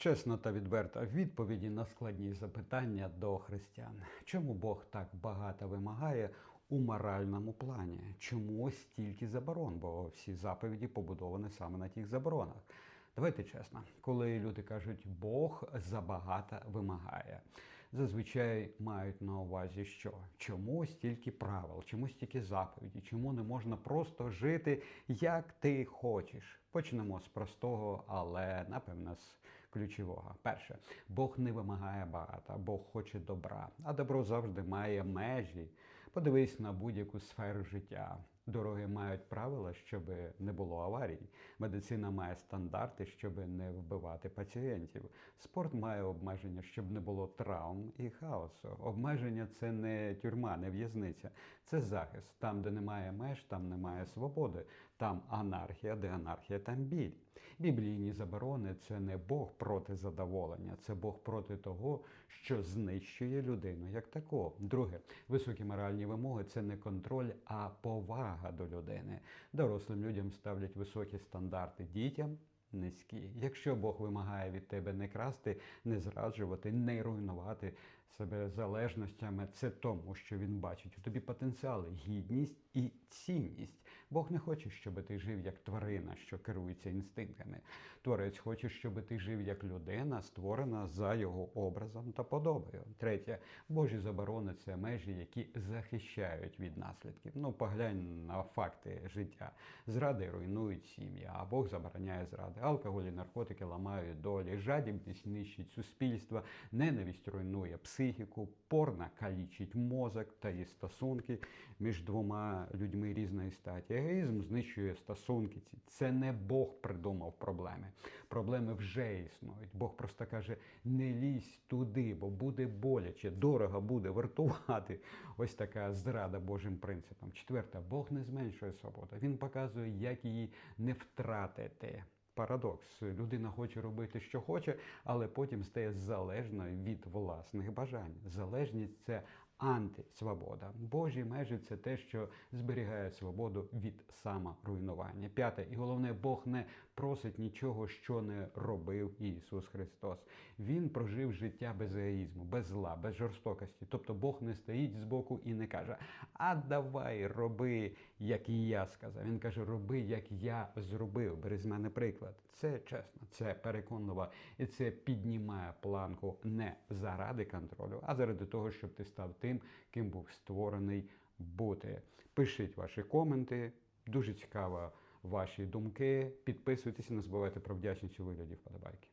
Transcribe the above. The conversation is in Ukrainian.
Чесна та відверта відповіді на складні запитання до християн. Чому Бог так багато вимагає у моральному плані? Чому стільки заборон? Бо всі заповіді побудовані саме на тих заборонах. Давайте чесно, коли люди кажуть Бог забагато вимагає, зазвичай мають на увазі, що чому стільки правил, чому стільки заповіді, чому не можна просто жити як ти хочеш. Почнемо з простого, але напевно з ключового. Перше, Бог не вимагає багато, Бог хоче добра, а добро завжди має межі. Подивись на будь-яку сферу життя. Дороги мають правила, щоб не було аварій. Медицина має стандарти, щоб не вбивати пацієнтів. Спорт має обмеження, щоб не було травм і хаосу. Обмеження це не тюрма, не в'язниця, це захист. Там, де немає меж, там немає свободи. Там анархія, де анархія, там біль. Біблійні заборони це не Бог проти задоволення, це Бог проти того, що знищує людину як таку. Друге, високі моральні вимоги це не контроль, а повага до людини. Дорослим людям ставлять високі стандарти дітям. Низькі. Якщо Бог вимагає від тебе не красти, не зраджувати, не руйнувати себе залежностями, це тому, що він бачить у тобі потенціали, гідність і цінність. Бог не хоче, щоб ти жив як тварина, що керується інстинктами. Творець хоче, щоб ти жив як людина, створена за його образом та подобою. Третє, Божі заборони це межі, які захищають від наслідків. Ну, поглянь на факти життя. Зради руйнують сім'ї, а Бог забороняє зради. Алкоголь і наркотики ламають долі, жадібність нищить суспільство, ненависть руйнує психіку, порна калічить мозок та і стосунки між двома людьми різної статі. Егоїзм знищує стосунки. Це не Бог придумав проблеми. Проблеми вже існують. Бог просто каже: не лізь туди, бо буде боляче, дорого буде вартувати. Ось така зрада Божим принципам. Четверте, Бог не зменшує свободу. Він показує, як її не втратити. Парадокс. Людина хоче робити, що хоче, але потім стає залежною від власних бажань. Залежність це антисвобода. Божі межі це те, що зберігає свободу від саморуйнування. П'яте, і головне, Бог не просить нічого, що не робив Ісус Христос. Він прожив життя без егоїзму, без зла, без жорстокості. Тобто Бог не стоїть збоку і не каже: А давай роби, як і я сказав. Він каже, роби, як я зробив. Бери з мене приклад. Це чесно, це переконливо, і це піднімає планку не заради контролю, а заради того, щоб ти став тим, ким був створений бути. Пишіть ваші коменти. Дуже цікаво ваші думки. Підписуйтесь і не забувайте про вдячність у вигляді вподобайки.